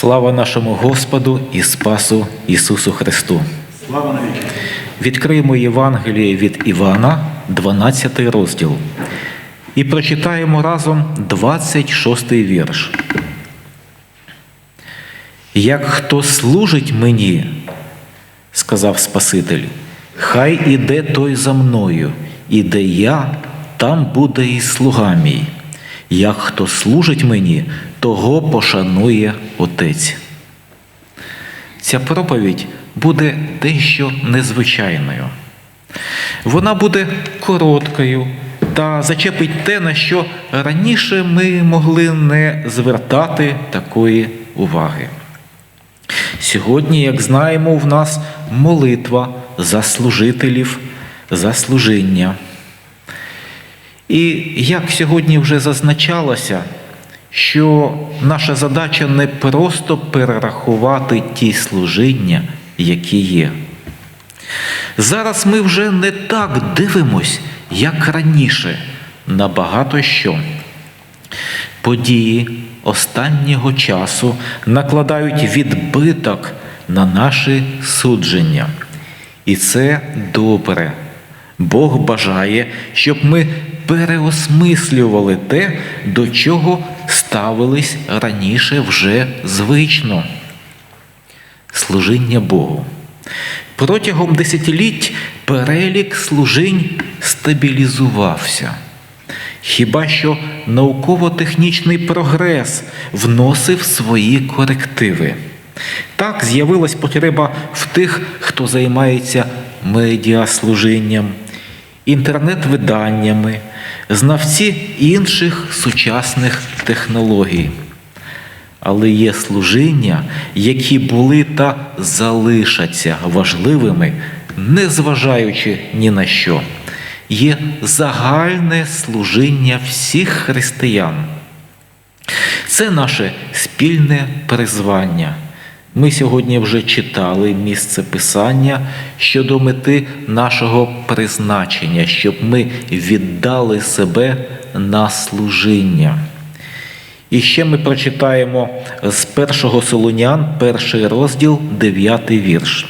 Слава нашому Господу і Спасу Ісусу Христу! Слава навіки! Відкриємо Євангеліє від Івана, 12 розділ, і прочитаємо разом 26 вірш. Як хто служить мені, сказав Спаситель, хай іде той за мною, і де я, там буде і слуга мій. Як хто служить мені, того пошанує Отець. Ця проповідь буде дещо незвичайною. Вона буде короткою та зачепить те, на що раніше ми могли не звертати такої уваги. Сьогодні, як знаємо, в нас молитва за служителів, за. І як сьогодні вже зазначалося, що наша задача не просто перерахувати ті служіння, які є. Зараз ми вже не так дивимось, як раніше, на багато що. Події останнього часу накладають відбиток на наші судження. І це добре. Бог бажає, щоб ми переосмислювали те, до чого ставились раніше вже звично. Служіння Богу. Протягом десятиліть перелік служінь стабілізувався. Хіба що науково-технічний прогрес вносив свої корективи. Так з'явилась потреба в тих, хто займається медіаслужінням, інтернет-виданнями, знавці інших сучасних технологій. Але є служіння, які були та залишаться важливими, незважаючи ні на що. Є загальне служіння всіх християн. Це наше спільне призвання. Ми сьогодні вже читали місце Писання щодо мети нашого призначення, щоб ми віддали себе на служіння. І ще ми прочитаємо з першого Солонян, перший розділ, дев'ятий вірш.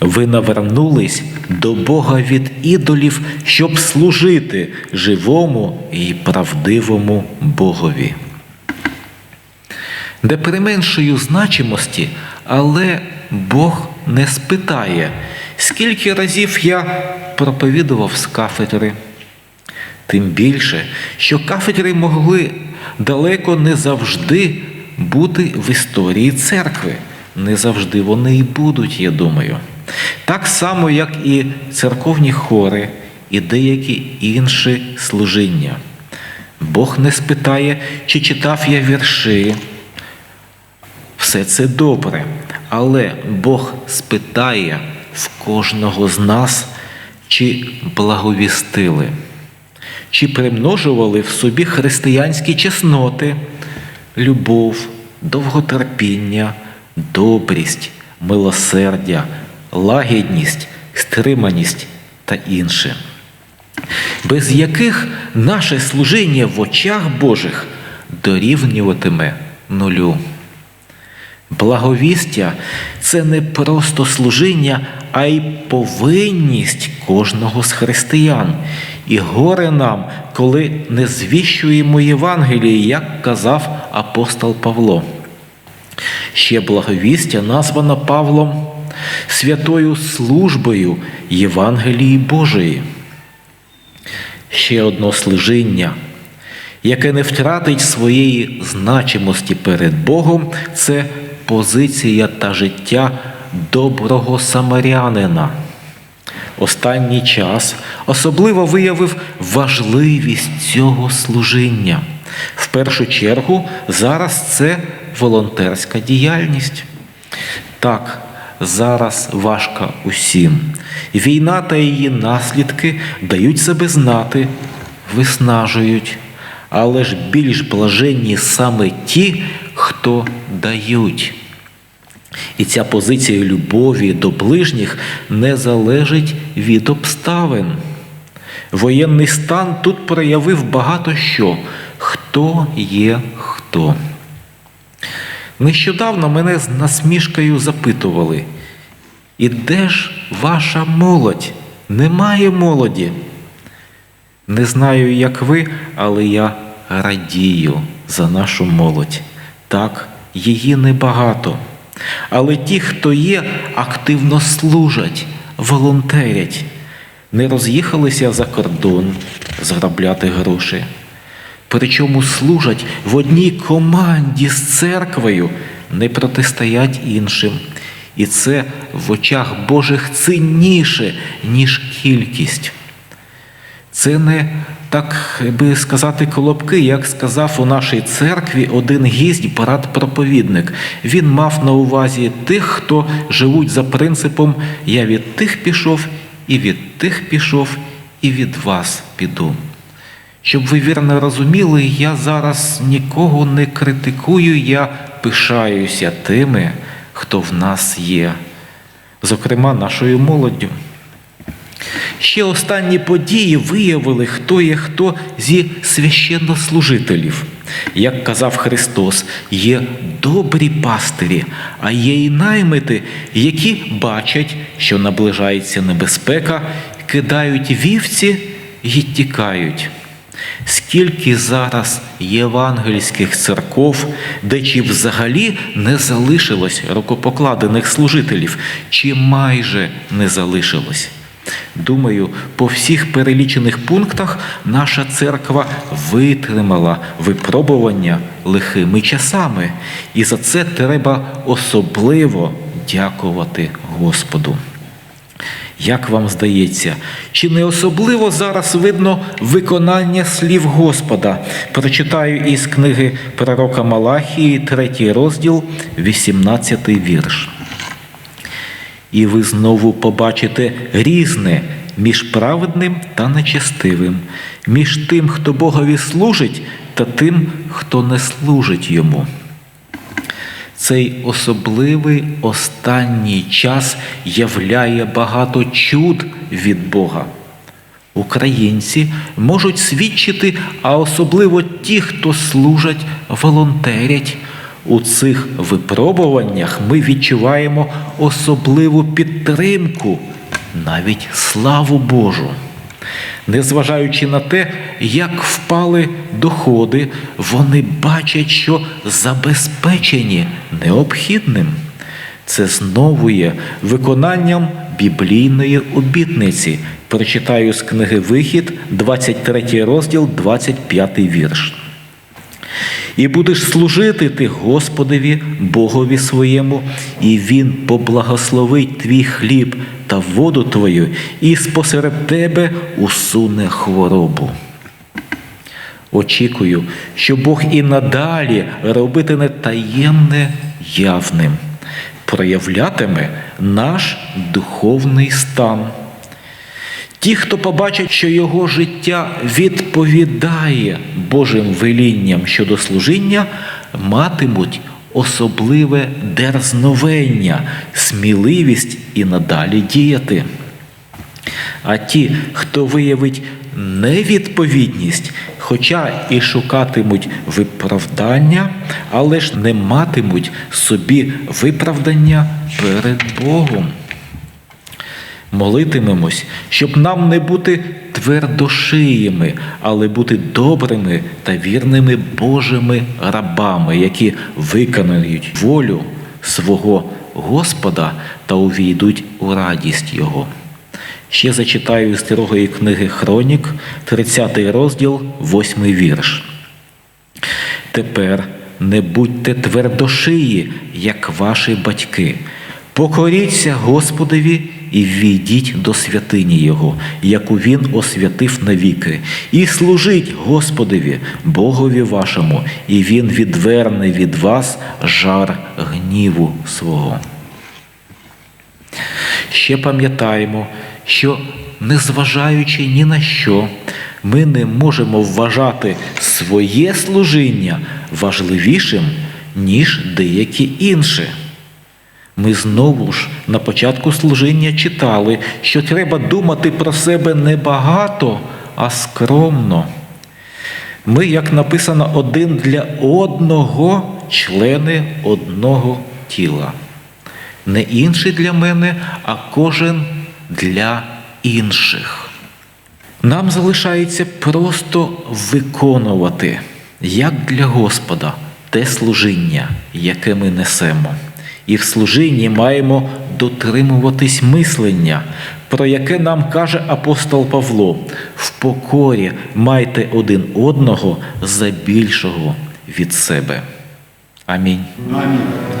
Ви навернулись до Бога від ідолів, щоб служити живому і правдивому Богові. Де применшую значимості, але Бог не спитає, скільки разів я проповідував з кафедри. Тим більше, що кафедри могли далеко не завжди бути в історії церкви. Не завжди вони і будуть, я думаю. Так само, як і церковні хори, і деякі інші служіння. Бог не спитає, чи читав я вірші. Все це добре, але Бог спитає в кожного з нас, чи благовістили чи примножували в собі християнські чесноти, любов, довготерпіння, добрість, милосердя, лагідність, стриманість та інше, без яких наше служіння в очах Божих дорівнюватиме нулю. Благовістя це не просто служіння, а й повинність кожного з християн. І горе нам, коли не звіщуємо Євангелії, як казав апостол Павло. Ще благовістя названо Павлом святою службою Євангелії Божої. Ще одно служіння, яке не втратить своєї значимості перед Богом, це позиція та життя доброго самарянина. Останній час особливо виявив важливість цього служіння. В першу чергу, зараз це волонтерська діяльність. Так, зараз важко усім. Війна та її наслідки дають себе знати, виснажують, але ж більш блаженні саме ті, хто дають. І ця позиція любові до ближніх не залежить від обставин. Воєнний стан тут проявив багато що, хто є хто. Нещодавно мене з насмішкою запитували, і де ж ваша молодь? Немає молоді. Не знаю, як ви, але я радію за нашу молодь. Так, її небагато. Але ті, хто є, активно служать, волонтерять, не роз'їхалися за кордон заробляти гроші. Причому служать в одній команді з церквою, не протистоять іншим. І це в очах Божих цінніше, ніж кількість. Це не так би сказати колобки, як сказав у нашій церкві один гість, брат-проповідник. Він мав на увазі тих, хто живуть за принципом Я від тих пішов, і від тих пішов, і від вас піду. Щоб ви вірно розуміли, я зараз нікого не критикую, я пишаюся тими, хто в нас є, зокрема нашою молоддю. Ще останні події виявили, хто є хто зі священнослужителів. Як казав Христос, є добрі пастирі, а є і наймити, які бачать, що наближається небезпека, кидають вівці і тікають. Скільки зараз євангельських церков, де чи взагалі не залишилось рукопокладених служителів, чи майже не залишилось? Думаю, по всіх перелічених пунктах наша церква витримала випробування лихими часами, і за це треба особливо дякувати Господу. Як вам здається, чи не особливо зараз видно виконання слів Господа? Прочитаю із книги пророка Малахії, третій розділ, 18 вірш. І ви знову побачите різне між праведним та нечестивим, між тим, хто Богові служить, та тим, хто не служить йому. Цей особливий останній час являє багато чуд від Бога. Українці можуть свідчити, а особливо ті, хто служать, волонтерять. У цих випробуваннях ми відчуваємо особливу підтримку, навіть славу Божу. Незважаючи на те, як впали доходи, вони бачать, що забезпечені необхідним. Це знову є виконанням біблійної обітниці. Прочитаю з книги Вихід, 23 розділ, 25 вірш. І будеш служити ти Господові, Богові своєму, і Він поблагословить твій хліб та воду твою, і спосеред тебе усуне хворобу. Очікую, що Бог і надалі робитиме таємне явним, проявлятиме наш духовний стан. Ті, хто побачать, що його життя відповідає Божим велінням щодо служіння, матимуть особливе дерзновення, сміливість і надалі діяти. А ті, хто виявить невідповідність, хоча і шукатимуть виправдання, але ж не матимуть собі виправдання перед Богом. Молитимемось, щоб нам не бути твердошиїми, але бути добрими та вірними Божими рабами, які виконають волю свого Господа та увійдуть у радість Його. Ще зачитаю з другої книги Хронік, 30 розділ, 8 вірш. Тепер не будьте твердошиї, як ваші батьки. Покоріться Господові і ввійдіть до святині Його, яку Він освятив навіки, і служіть Господові, Богові вашому, і Він відверне від вас жар гніву свого. Ще пам'ятаємо, що, незважаючи ні на що, ми не можемо вважати своє служіння важливішим, ніж деякі інші. Ми знову ж на початку служіння читали, що треба думати про себе не багато, а скромно. Ми, як написано, один для одного члени одного тіла. Не інший для мене, а кожен для інших. Нам залишається просто виконувати, як для Господа, те служіння, яке ми несемо. І в служінні маємо дотримуватись мислення, про яке нам каже апостол Павло: в покорі майте один одного за більшого від себе. Амінь. Амінь.